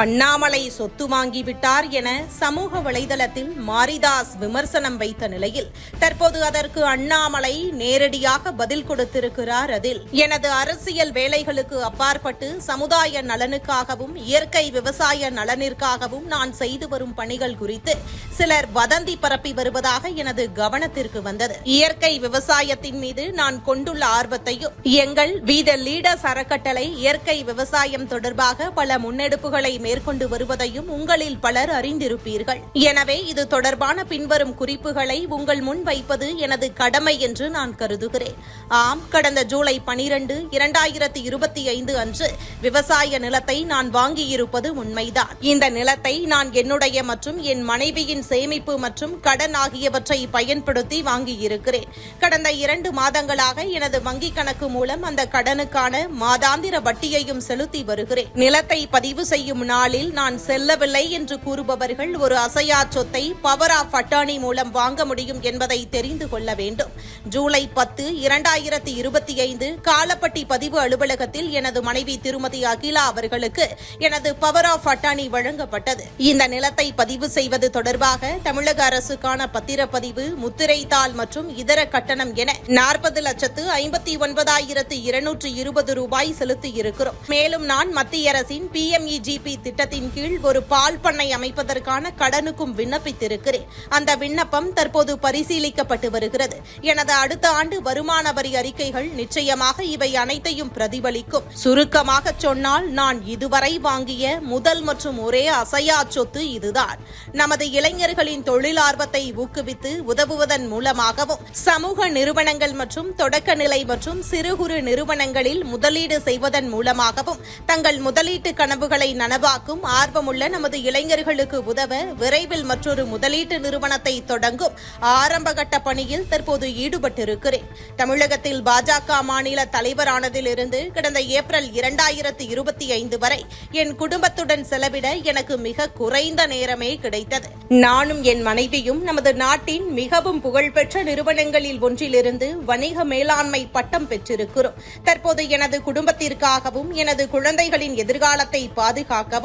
அண்ணாமலை சொத்து வாங்கிவிட்டார் என சமூக வலைதளத்தில் மாரிதாஸ் விமர்சனம் வைத்த நிலையில் தற்போது அதற்கு அண்ணாமலை நேரடியாக பதில் கொடுத்திருக்கிறார் அதில். எனது அரசியல் வேலைகளுக்கு அப்பாற்பட்டு சமுதாய நலனுக்காகவும் இயற்கை விவசாய நலனிற்காகவும் நான் செய்து வரும் பணிகள் குறித்து சிலர் வதந்தி பரப்பி வருவதாக எனது கவனத்திற்கு வந்தது. இயற்கை விவசாயத்தின் மீது நான் கொண்டுள்ள ஆர்வத்தையும் எங்கள் வீத லீடர்ஸ் அறக்கட்டளை இயற்கை விவசாயம் தொடர்பாக பல முன்னெடுப்புகளை மேற்கொண்டு வருவதையும் உங்களில் பலர் அறிந்திருப்பீர்கள். எனவே இது தொடர்பான பின்வரும் குறிப்புகளை உங்கள் முன் வைப்பது எனது கடமை என்று நான் கருதுகிறேன். ஆம் கடந்த ஜூலை பனிரெண்டு இரண்டாயிரத்தி இருபத்தி ஐந்து அன்று விவசாய நிலத்தை நான் வாங்கியிருப்பது உண்மைதான். இந்த நிலத்தை நான் என்னுடைய மற்றும் என் மனைவியின் சேமிப்பு மற்றும் கடன் ஆகியவற்றை பயன்படுத்தி வாங்கியிருக்கிறேன். கடந்த இரண்டு மாதங்களாக எனது வங்கிக் கணக்கு மூலம் அந்த கடனுக்கான மாதாந்திர வட்டியையும் செலுத்தி வருகிறேன். நிலத்தை பதிவு செய்யும் நாளில் நான் செல்லவில்லை என்று கூறுபவர்கள் ஒரு அசையா சொத்தை பவர் ஆஃப் அட்டானி மூலம் வாங்க முடியும் என்பதை தெரிந்து கொள்ள வேண்டும். ஜூலை பத்து இரண்டாயிரத்தி இருபத்தி ஐந்து காலப்பட்டி பதிவு அலுவலகத்தில் எனது மனைவி திருமதி அகிலா அவர்களுக்கு எனது பவர் ஆஃப் அட்டானி வழங்கப்பட்டது. இந்த நிலத்தை பதிவு செய்வது தொடர்பாக தமிழக அரசுக்கான பத்திரப்பதிவு முத்திரைத்தாள் மற்றும் இதர கட்டணம் என நாற்பது லட்சத்து ஐம்பத்தி ஒன்பதாயிரத்து இருநூற்று இருபது ரூபாய் செலுத்தியிருக்கிறோம். மேலும் நான் மத்திய அரசின் பிஎம்இஜிபி திட்டத்தின் கீழ் ஒரு பால் பண்ணை அமைப்பதற்கான கடனுக்கும் விண்ணப்பித்திருக்கிறேன். அந்த விண்ணப்பம் தற்போது பரிசீலிக்கப்பட்டு வருகிறது. எனது அடுத்த ஆண்டு வருமான வரி அறிக்கைகள் நிச்சயமாக இவை அனைத்தையும் பிரதிபலிக்கும். சுருக்கமாக சொன்னால் நான் இதுவரை வாங்கிய முதல் மற்றும் ஒரே அசையா சொத்து இதுதான். நமது இளைஞர்களின் தொழிலார்வத்தை ஊக்குவித்து உதவுவதன் மூலமாகவும் சமூக நிறுவனங்கள் மற்றும் தொடக்க நிலை மற்றும் சிறு குறு நிறுவனங்களில் முதலீடு செய்வதன் மூலமாகவும் தங்கள் முதலீட்டு கனவுகளை உருவாக்கும் ஆர்வமுள்ள நமது இளைஞர்களுக்கு உதவ விரைவில் மற்றொரு முதலீட்டு நிறுவனத்தை தொடங்கும் ஆரம்பகட்ட பணியில் தற்போது ஈடுபட்டிருக்கிறேன். தமிழகத்தில் பாஜக மாநில தலைவரானதிலிருந்து கடந்த ஏப்ரல் இரண்டாயிரத்தி இருபத்தி ஐந்து வரை என் குடும்பத்துடன் செலவிட எனக்கு மிக குறைந்த நேரமே கிடைத்தது. நானும் என் மனைவியும் நமது நாட்டின் மிகவும் புகழ்பெற்ற நிறுவனங்களில் ஒன்றிலிருந்து வணிக மேலாண்மை பட்டம் பெற்றிருக்கிறோம். தற்போது எனது குடும்பத்திற்காகவும் எனது குழந்தைகளின் எதிர்காலத்தை பாதுகாக்கவும்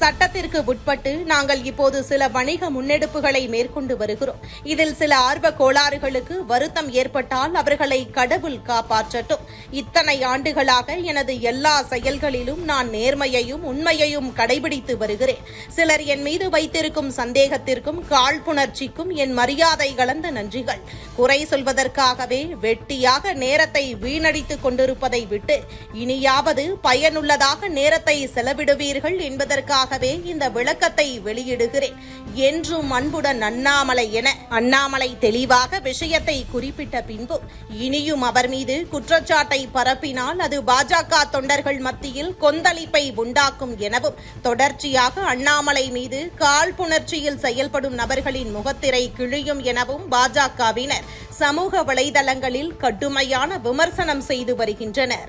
சட்டத்திற்கு உட்பட்டு நாங்கள் இப்போது சில வணிக முன்னெடுப்புகளை மேற்கொண்டு வருகிறோம். இதில் சில ஆர்வ கோளாறுகளுக்கு வருத்தம் ஏற்பட்டால் அவர்களை கடவுள் காப்பாற்றட்டும். இத்தனை ஆண்டுகளாக எனது எல்லா செயல்களிலும் நான் நேர்மையையும் உண்மையையும் கடைபிடித்து வருகிறேன். சிலர் என் மீது வைத்திருக்கும் சந்தேகத்திற்கும் காழ்ப்புணர்ச்சிக்கும் என் மரியாதை கலந்த நன்றிகள். குறை சொல்வதற்காகவே வெட்டியாக நேரத்தை வீணடித்துக் கொண்டிருப்பதை விட்டு இனியாவது பயனுள்ளதாக நேரத்தை செலவிடுவீர்கள் என்பதற்காகவே இந்த விளக்கத்தை வெளியிடுகிறேன். என்றும் அன்புடன் அண்ணாமலை என அண்ணாமலை தெளிவாக விஷயத்தை குறிப்பிட்ட பின்பும் இனியும் அவர் மீது குற்றச்சாட்டை பரப்பினால் அது பாஜக தொண்டர்கள் மத்தியில் கொந்தளிப்பை உண்டாக்கும் எனவும் தொடர்ச்சியாக அண்ணாமலை மீது காழ்ப்புணர்ச்சியில் செயல்படும் நபர்களின் முகத்திரை கிழியும் எனவும் பாஜகவினர் சமூக வலைதளங்களில் கடுமையான விமர்சனம் செய்து வருகின்றனர்.